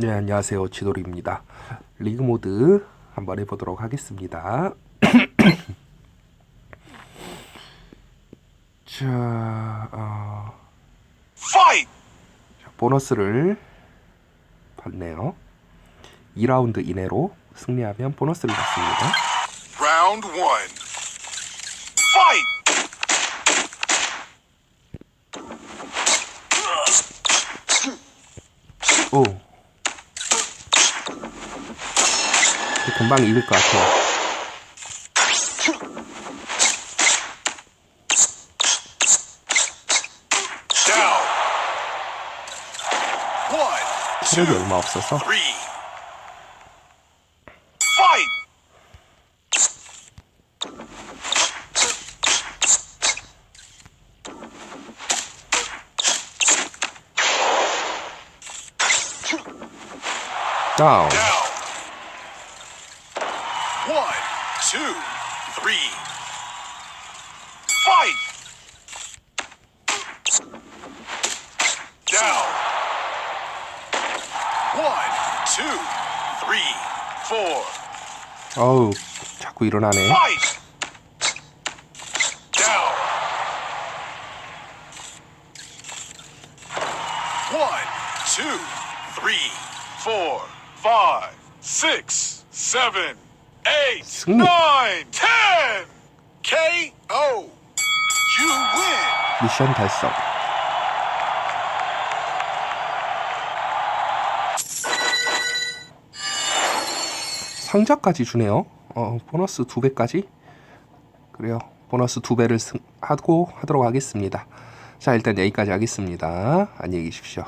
네, 안녕하세요. 지돌입니다. 리그 모드 한번 해보도록 하겠습니다. 자, 어! 자, 보너스를 받네요. 2라운드 이내로 승리하면 보너스를 받습니다. Round one. Fight! 오. 금방 이길 것 같아요. 체력이 얼마 없어서! 다운. Down. One, two, three. Fight! Down. One, two, three, four. 어우, 자꾸 일어나네. Fight! Down. One, two, three, four, five, six, seven, Eight, 승리. nine, ten. KO. You win. 미션 달성. 상자까지 주네요. 어, 보너스 두 배까지. 그래요. 보너스 두 배를 승, 하고 하도록 하겠습니다. 자, 일단 여기까지 하겠습니다. 안녕히 계십시오.